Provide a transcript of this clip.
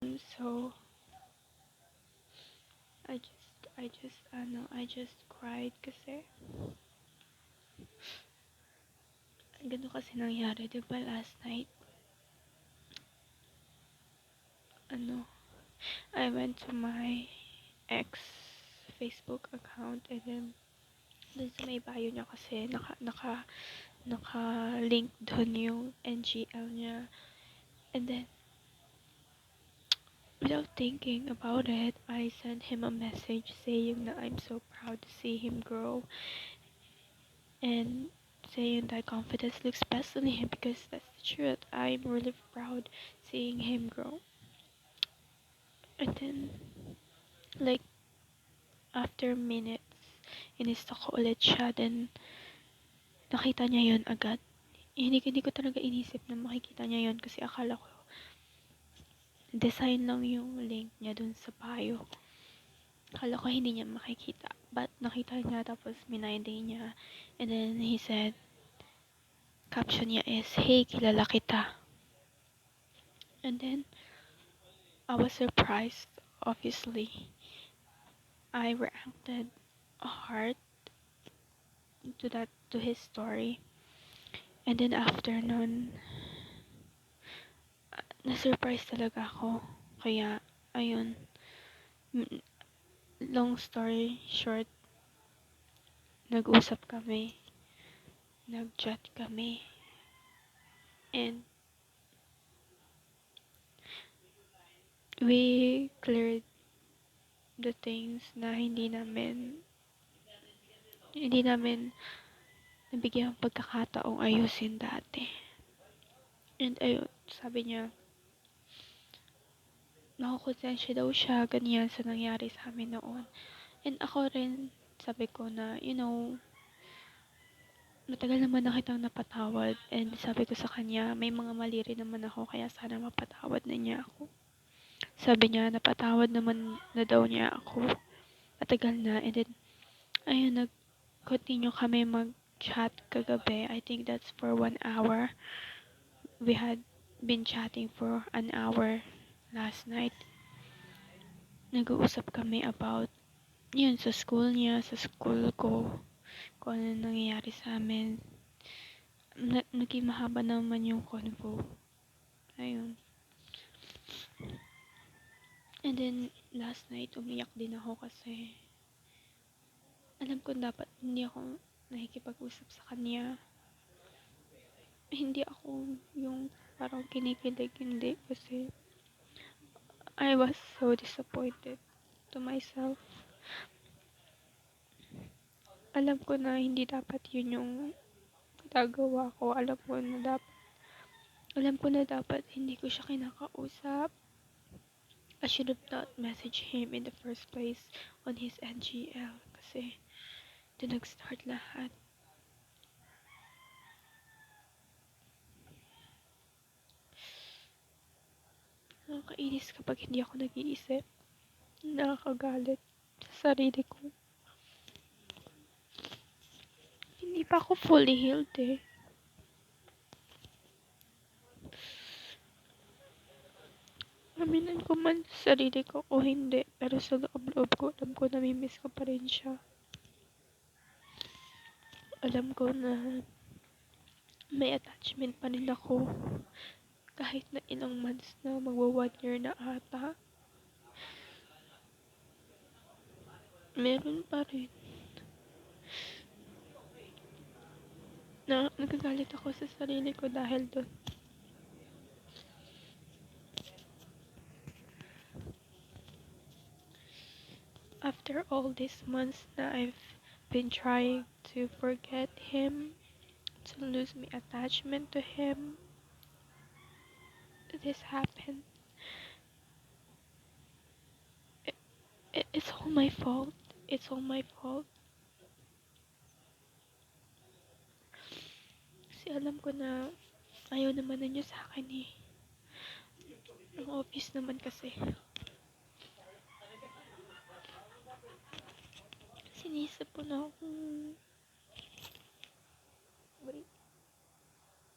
So, I just, I just, ano, I just cried kasi ganun kasi nangyari, di ba, last night? Ano, I went to my ex Facebook account and then dun sa may bio niya kasi naka, naka, naka-link dun yung NGL niya. And then, without thinking about it, I sent him a message saying that I'm so proud to see him grow and saying that confidence looks best on him because that's the truth. I'm really proud seeing him grow. And then, like, after minutes, inistalk ko ulit siya. Then, nakita niya yon agad. Hindi, hindi ko talaga inisip na makikita niya yon kasi akala ko design lang yung link niya dun sa bio. Akala ko hindi niya makikita. But nakita niya tapos minayday niya. And then he said, caption niya is, Hey, kilala kita. And then, I was surprised, obviously. I reacted hard to that, to his story. And then after nun, na-surprise talaga ako. Kaya, ayun. Long story short, nag-usap kami. Nag-chat kami. And, we cleared the things na hindi namin hindi namin nabigyan ng pagkakataong ayusin dati. And ayun, sabi niya, nakukonsensya daw siya, ganyan sa nangyari sa amin noon. And ako rin, sabi ko na, you know, matagal naman na kitang napatawad. And sabi ko sa kanya, may mga mali rin naman ako, kaya sana mapatawad na niya ako. Sabi niya, napatawad naman na daw niya ako. Matagal na. And then, ayun, nag-continue kami mag-chat kagabi. I think that's for one hour. We had been chatting for an hour last night, nag-uusap kami about yun, sa school niya, sa school ko, kung ano nangyayari sa amin. Na, naging mahaba naman yung convo. Ayun. And then, last night, umiyak din ako kasi alam ko dapat hindi ako nakikipag-usap sa kanya. Hindi ako yung parang kinikilig, hindi. Kasi I was so disappointed to myself. Alam ko na hindi dapat yun yung gagawa ko. Alam ko na dapat alam ko na dapat hindi ko siya kinakausap. I should have not messaged him in the first place on his NGL kasi doon nag-start lahat. Nakakainis kapag hindi ako nag-iisip. Nakakagalit sa sarili ko. Hindi pa ako fully healed eh. Aminan ko man sa sarili ko o hindi. Pero sa loob-loob ko, alam ko namimiss ko pa rin siya. Alam ko na may attachment pa rin ako kahit na ilang months na magwa one year na ata. Meron pa rin. Na nagagalit ako sa sarili ko dahil doon after all these months na I've been trying to forget him to lose my attachment to him this happened. It, it, it's all my fault. It's all my fault. Kasi alam ko na ayaw naman na niyo sa akin eh. Ang obvious naman kasi. Sinisip ko na akong...